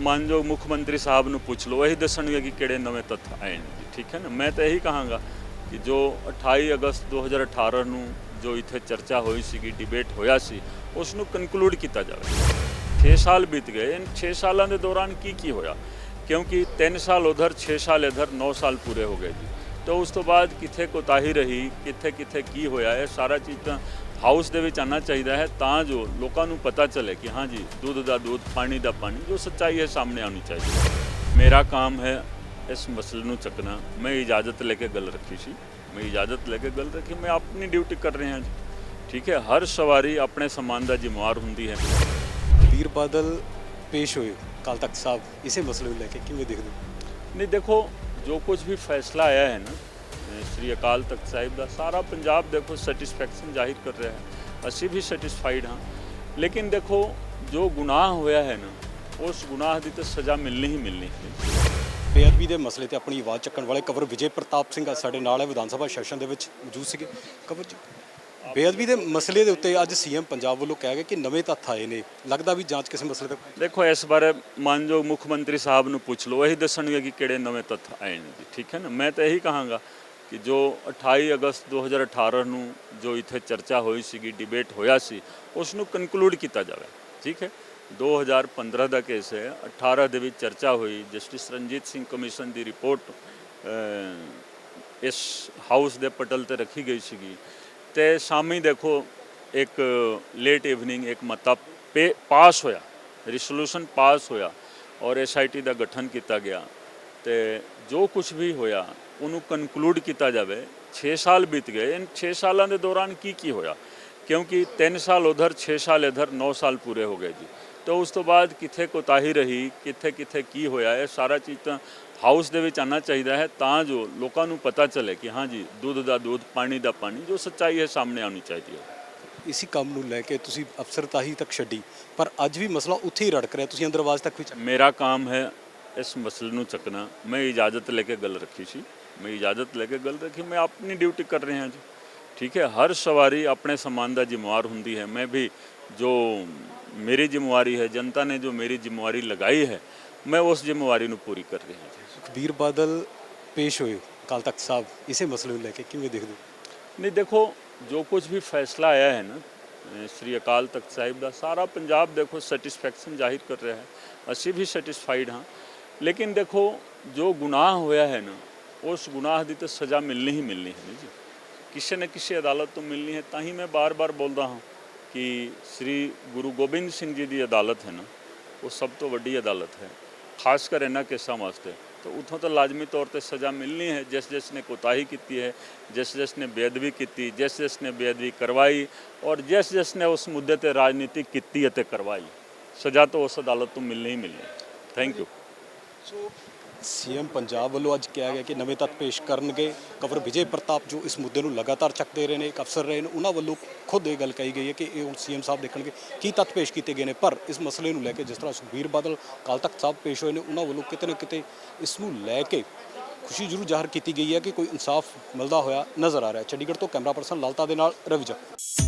ਮਾਨਯੋਗ ਮੁੱਖ ਮੰਤਰੀ ਸਾਹਿਬ ਨੂੰ ਪੁੱਛ ਲਓ ਇਹੀ ਦੱਸਣਗੇ ਕਿ ਕਿਹੜੇ ਨਵੇਂ ਤੱਥ ਆਏ ਨੇ ਠੀਕ ਹੈ ਨਾ? ਮੈਂ ਤਾਂ ਇਹੀ ਕਹਾਂਗਾ ਕਿ ਜੋ 28 ਅਗਸਤ 2018 ਨੂੰ ਜੋ ਇੱਥੇ ਚਰਚਾ ਹੋਈ ਸੀਗੀ ਡਿਬੇਟ ਹੋਇਆ ਸੀ ਉਸ ਨੂੰ ਕਨਕਲੂਡ ਕੀਤਾ ਜਾਵੇ। 6 ਸਾਲ ਬੀਤ ਗਏ, ਇਨ 6 ਸਾਲਾਂ ਦੇ ਦੌਰਾਨ ਕੀ ਕੀ ਹੋਇਆ? ਕਿਉਂਕਿ 3 ਸਾਲ ਉਧਰ 6 ਸਾਲ ਇਧਰ 9 ਸਾਲ ਪੂਰੇ ਹੋ ਗਏ ਜੀ। ਤਾਂ ਉਸ ਤੋਂ ਬਾਅਦ ਕਿੱਥੇ ਕੋਤਾਹੀ ਰਹੀ ਕਿੱਥੇ ਕਿੱਥੇ ਕੀ ਹੋਇਆ, ਇਹ ਸਾਰਾ ਚੀਜ਼ ਤਾਂ ਹਾਊਸ ਦੇ ਵਿੱਚ ਆਉਣਾ ਚਾਹੀਦਾ ਹੈ ਤਾਂ ਜੋ ਲੋਕਾਂ ਨੂੰ ਪਤਾ ਚੱਲੇ ਕਿ ਹਾਂ ਜੀ ਦੁੱਧ ਦਾ ਦੁੱਧ ਪਾਣੀ ਦਾ ਪਾਣੀ ਜੋ ਸੱਚਾਈ ਹੈ ਸਾਹਮਣੇ ਆਉਣੀ ਚਾਹੀਦੀ ਹੈ। ਮੇਰਾ ਕੰਮ ਹੈ ਇਸ ਮਸਲੇ ਨੂੰ ਚੱਕਣਾ। ਮੈਂ ਇਜਾਜ਼ਤ ਲੈ ਕੇ ਗੱਲ ਰੱਖੀ ਸੀ। ਮੈਂ ਇਜਾਜ਼ਤ ਲੈ ਕੇ ਗੱਲ ਰੱਖੀ। ਮੈਂ ਆਪਣੀ ਡਿਊਟੀ ਕਰ ਰਿਹਾ ਜੀ। ਠੀਕ ਹੈ ਹਰ ਸਵਾਰੀ ਆਪਣੇ ਸਮਾਨ ਦਾ ਜ਼ਿੰਮੇਵਾਰ ਹੁੰਦੀ ਹੈ। ਵੀਰ ਬਾਦਲ ਪੇਸ਼ ਹੋਏ ਕੱਲ ਤੱਕ ਸਾਹਿਬ ਇਸੇ ਮਸਲੇ ਨੂੰ ਲੈ ਕੇ ਕਿਵੇਂ ਦੇਖਦੇ ਹੋ? ਨਹੀਂ ਦੇਖੋ ਜੋ ਕੁਝ ਵੀ ਫੈਸਲਾ ਆਇਆ ਹੈ ਨਾ ਸ੍ਰੀ ਅਕਾਲ ਤਖਤ ਸਾਹਿਬ ਦਾ। ਸਾਰਾ ਪੰਜਾਬ ਦੇਖੋ ਸੈਟੀਸਫੈਕਸ਼ਨ ਜ਼ਾਹਿਰ ਕਰ ਰਿਹਾ ਹੈ। ਅਸੀਂ ਵੀ ਸੈਟੀਸਫਾਈਡ ਹਾਂ। ਲੇਕਿਨ ਦੇਖੋ ਜੋ ਗੁਨਾਹ ਹੋਇਆ ਹੈ ਨਾ ਉਸ ਗੁਨਾਹ ਦੀ ਤਾਂ ਸਜ਼ਾ ਮਿਲਣੀ ਹੀ ਮਿਲਣੀ ਹੈ। ਬੇਅਦਬੀ ਦੇ ਮਸਲੇ ਤੇ ਆਪਣੀ ਆਵਾਜ਼ ਚੱਕਣ ਵਾਲੇ ਕਵਰ ਵਿਜੇ ਪ੍ਰਤਾਪ ਸਿੰਘ ਸਾਡੇ ਨਾਲ ਹੈ ਵਿਧਾਨ ਸਭਾ ਸੈਸ਼ਨ ਦੇ ਵਿੱਚ ਮੌਜੂਦ ਸੀਗੇ। ਕਵਰ ਜੀ ਬੇਅਦਬੀ ਦੇ ਮਸਲੇ ਦੇ ਉੱਤੇ ਅੱਜ ਸੀਐਮ ਪੰਜਾਬ ਵੱਲੋਂ ਕਿਹਾ ਗਿਆ ਕਿ ਨਵੇਂ ਤੱਥ ਆਏ ਨੇ। ਲੱਗਦਾ ਵੀ ਜਾਂਚ ਕਿਸੇ ਮਸਲੇ ਤੇ ਦੇਖੋ ਇਸ ਬਾਰੇ ਮਾਨਯੋਗ ਮੁੱਖ ਮੰਤਰੀ ਸਾਹਿਬ ਨੂੰ ਪੁੱਛ ਲਓ। ਇਹੀ ਦੱਸਣਗੇ ਕਿ ਕਿਹੜੇ ਨਵੇਂ ਤੱਥ ਆਏ ਨੇ ਠੀਕ ਹੈ ਨਾ? ਮੈਂ ਤਾਂ ਇਹੀ ਕਹਾਂਗਾ ਕਿ ਜੋ 28 ਅਗਸਤ 2018 ਨੂੰ ਜੋ ਇੱਥੇ ਚਰਚਾ ਹੋਈ ਸੀਗੀ ਡਿਬੇਟ ਹੋਇਆ ਸੀ ਉਸ ਨੂੰ ਕਨਕਲੂਡ ਕੀਤਾ ਜਾਵੇ। ਠੀਕ ਹੈ? 2015 ਦਾ ਕੇਸ ਹੈ। 18 ਦੇ ਵਿੱਚ ਚਰਚਾ ਹੋਈ। ਜਸਟਿਸ ਰਣਜੀਤ ਸਿੰਘ ਕਮਿਸ਼ਨ ਦੀ ਰਿਪੋਰਟ ਇਸ ਹਾਊਸ ਦੇ ਪਟਲ ਤੇ ਰੱਖੀ ਗਈ ਸੀਗੀ। ਤੇ ਸ਼ਾਮੀ ਦੇਖੋ, ਇੱਕ ਲੇਟ ਇਵਨਿੰਗ ਇੱਕ ਮਤਾ ਪੇ ਪਾਸ ਹੋਇਆ। ਰਿਸੋਲੂਸ਼ਨ ਪਾਸ ਹੋਇਆ। ਔਰ ਐਸਆਈਟੀ ਦਾ ਗਠਨ ਕੀਤਾ ਗਿਆ। ਤੇ ਜੋ ਕੁਝ ਵੀ ਹੋਇਆ ਉਹਨੂੰ ਕਨਕਲੂਡ ਕੀਤਾ ਜਾਵੇ 6 ਸਾਲ ਬੀਤ ਗਏ। ਇਨ 6 ਸਾਲਾਂ ਦੇ ਦੌਰਾਨ ਕੀ ਕੀ ਹੋਇਆ? ਕਿਉਂਕਿ 3 ਸਾਲ ਉਧਰ 6 ਸਾਲ ਇਧਰ 9 ਸਾਲ ਪੂਰੇ ਹੋ ਗਏ ਜੀ। ਤਾਂ ਉਸ ਤੋਂ ਬਾਅਦ ਕਿੱਥੇ ਕੋਤਾਹੀ ਰਹੀ ਕਿੱਥੇ ਕਿੱਥੇ ਕੀ ਹੋਇਆ ਇਹ ਸਾਰਾ ਚੀਜ਼ ਤਾਂ ਹਾਊਸ ਦੇ ਵਿੱਚ ਆਉਣਾ ਚਾਹੀਦਾ ਹੈ ਤਾਂ ਜੋ ਲੋਕਾਂ ਨੂੰ ਪਤਾ ਚੱਲੇ ਕਿ ਹਾਂ ਜੀ ਦੁੱਧ ਦਾ ਦੁੱਧ ਪਾਣੀ ਦਾ ਪਾਣੀ ਜੋ ਸੱਚਾਈ ਹੈ ਸਾਹਮਣੇ ਆਉਣੀ ਚਾਹੀਦੀ ਹੈ। ਇਸੇ ਕੰਮ ਨੂੰ ਲੈ ਕੇ ਤੁਸੀਂ ਅਫਸਰਤਾਹੀ ਤੱਕ ਛੱਡੀ ਪਰ ਅੱਜ ਵੀ ਮਸਲਾ ਉੱਥੇ ਹੀ ਰੜਕ ਰਿਹਾ ਤੁਸੀਂ ਅੰਦਰ ਆਵਾਜ਼ ਤੱਕ ਵੀ ਮੇਰਾ ਕੰਮ ਹੈ ਇਸ ਮਸਲੇ ਨੂੰ ਚੱਕਣਾ। ਮੈਂ ਇਜਾਜ਼ਤ ਲੈ ਕੇ ਗੱਲ ਰੱਖੀ ਸੀ। ਮੈਂ ਇਜਾਜ਼ਤ ਲੈ ਕੇ ਗੱਲ ਰੱਖੀ ਮੈਂ ਆਪਣੀ ਡਿਊਟੀ ਕਰ ਰਿਹਾ ਜੀ। ਠੀਕ ਹੈ ਹਰ ਸਵਾਰੀ ਆਪਣੇ ਸਮਾਨ ਦਾ ਜ਼ਿੰਮੇਵਾਰ ਹੁੰਦੀ ਹੈ। ਮੈਂ ਵੀ ਜੋ ਮੇਰੀ ਜ਼ਿੰਮੇਵਾਰੀ ਹੈ ਜਨਤਾ ਨੇ ਜੋ ਮੇਰੀ ਜ਼ਿੰਮੇਵਾਰੀ ਲਗਾਈ ਹੈ ਮੈਂ ਉਸ ਜ਼ਿੰਮੇਵਾਰੀ ਨੂੰ ਪੂਰੀ ਕਰ ਰਿਹਾ ਜੀ। ਸੁਖਬੀਰ ਬਾਦਲ ਪੇਸ਼ ਹੋਏ ਕੱਲ ਤੱਕ ਸਾਹਿਬ ਇਸੇ ਮਸਲੇ ਨੂੰ ਲੈ ਕੇ ਕਿਵੇਂ ਦੇਖਦੇ ਨਹੀਂ ਦੇਖੋ ਜੋ ਕੁਝ ਵੀ ਫੈਸਲਾ ਆਇਆ ਹੈ ਨਾ ਸ੍ਰੀ ਅਕਾਲ ਤਖਤ ਸਾਹਿਬ ਦਾ ਸਾਰਾ ਪੰਜਾਬ ਦੇਖੋ ਸੈਟੀਸਫੈਕਸ਼ਨ ਜ਼ਾਹਿਰ ਕਰ ਰਿਹਾ ਹੈ। ਅਸੀਂ ਵੀ ਸੈਟੀਸਫਾਈਡ ਹਾਂ। ਲੇਕਿਨ ਦੇਖੋ ਜੋ ਗੁਨਾਹ ਹੋਇਆ ਹੈ ਨਾ ਉਸ ਗੁਨਾਹ ਦੀ ਤਾਂ ਸਜ਼ਾ ਮਿਲਣੀ ਹੀ ਮਿਲਣੀ ਹੈ ਜੀ ਕਿਸੇ ਨਾ ਕਿਸੇ ਅਦਾਲਤ ਤੋਂ ਮਿਲਣੀ ਹੈ ਤਾਂ ਹੀ ਮੈਂ ਬਾਰ-ਬਾਰ ਬੋਲਦਾ ਹਾਂ ਕਿ ਸ੍ਰੀ ਗੁਰੂ ਗੋਬਿੰਦ ਸਿੰਘ ਜੀ ਦੀ ਅਦਾਲਤ ਹੈ ਨਾ ਉਹ ਸਭ ਤੋਂ ਵੱਡੀ ਅਦਾਲਤ ਹੈ ਖਾਸ ਕਰ ਇਹਨਾਂ ਕੇਸਾਂ ਵਾਸਤੇ ਤਾਂ ਉਥੋਂ ਤਾਂ ਲਾਜ਼ਮੀ ਤੌਰ ਤੇ ਸਜ਼ਾ ਮਿਲਣੀ ਹੈ ਜਿਸ ਜਿਸ ਨੇ ਕੋਤਾਹੀ ਕੀਤੀ ਹੈ ਜਿਸ ਜਿਸ ਨੇ ਬੇਅਦਬੀ ਕੀਤੀ ਜਿਸ ਜਿਸ ਨੇ ਬੇਅਦਬੀ ਕਰਵਾਈ ਔਰ ਜਿਸ ਜਿਸ ਨੇ ਉਸ ਮੁੱਦੇ ਤੇ ਰਾਜਨੀਤੀ ਕੀਤੀ ਅਤੇ ਕਰਵਾਈ ਸਜ਼ਾ ਤਾਂ ਉਸ ਅਦਾਲਤ ਤੋਂ ਮਿਲਣੀ ਹੀ ਮਿਲਣੀ thank you so CM Punjab ਵੱਲੋਂ ਅੱਜ ਕਿਹਾ ਗਿਆ ਕਿ ਨਵੇਂ ਤੱਤ ਪੇਸ਼ ਕਰਨਗੇ। ਕਵਰ ਵਿਜੇ ਪ੍ਰਤਾਪ ਜੋ ਇਸ ਮੁੱਦੇ ਨੂੰ ਲਗਾਤਾਰ ਚੱਕਦੇ ਰਹੇ ਨੇ, ਇੱਕ ਅਫਸਰ ਰਹੇ ਨੇ, ਉਹਨਾਂ ਵੱਲੋਂ ਖੁਦ ਇਹ ਗੱਲ ਕਹੀ ਗਈ ਹੈ ਕਿ ਇਹ ਹੁਣ ਸੀਐਮ ਸਾਹਿਬ ਦੇਖਣਗੇ ਕੀ ਤੱਤ ਪੇਸ਼ ਕੀਤੇ ਗਏ ਨੇ। ਪਰ ਇਸ ਮਸਲੇ ਨੂੰ ਲੈ ਕੇ ਜਿਸ ਤਰ੍ਹਾਂ ਸੁਖਬੀਰ ਬਾਦਲ ਕੱਲ ਤੱਕ ਸਾਹਿਬ ਪੇਸ਼ ਹੋਏ ਨੇ, ਉਹਨਾਂ ਵੱਲੋਂ ਕਿਤੇ ਨਾ ਕਿਤੇ ਇਸ ਨੂੰ ਲੈ ਕੇ ਖੁਸ਼ੀ ਜ਼ਰੂਰ ਜ਼ਾਹਰ ਕੀਤੀ ਗਈ ਹੈ ਕਿ ਕੋਈ ਇਨਸਾਫ ਮਿਲਦਾ ਹੋਇਆ ਨਜ਼ਰ ਆ ਰਿਹਾ ਚੰਡੀਗੜ੍ਹ ਤੋਂ ਕੈਮਰਾ ਪਰਸਨ ਲਾਲਤਾ ਦੇ ਨਾਲ ਰਵੀ ਜੱਟ।